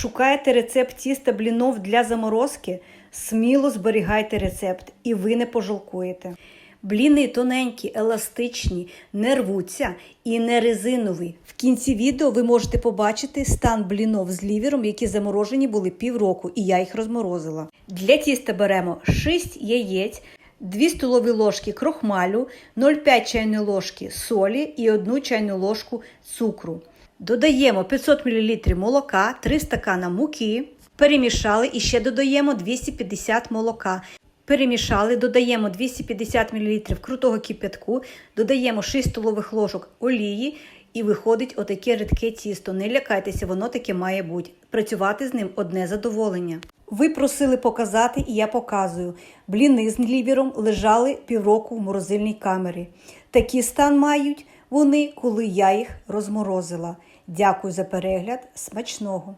Шукаєте рецепт тіста блінов для заморозки? Сміло зберігайте рецепт, і ви не пожалкуєте. Бліни тоненькі, еластичні, не рвуться і не резинові. В кінці відео ви можете побачити стан блінов з лівером, які заморожені були півроку, і я їх розморозила. Для тіста беремо 6 яєць, 2 столові ложки крохмалю, 0,5 чайної ложки солі і 1 чайну ложку цукру. Додаємо 500 мл молока, 3 стакана муки, перемішали і ще додаємо 250 молока. Перемішали, додаємо 250 мл крутого кип'ятку, додаємо 6 столових ложок олії і виходить отаке рідке тісто. Не лякайтеся, воно таке має бути. Працювати з ним одне задоволення. Ви просили показати, і я показую. Бліни з глібером лежали півроку в морозильній камері. Такий стан мають вони, коли я їх розморозила. Дякую за перегляд. Смачного!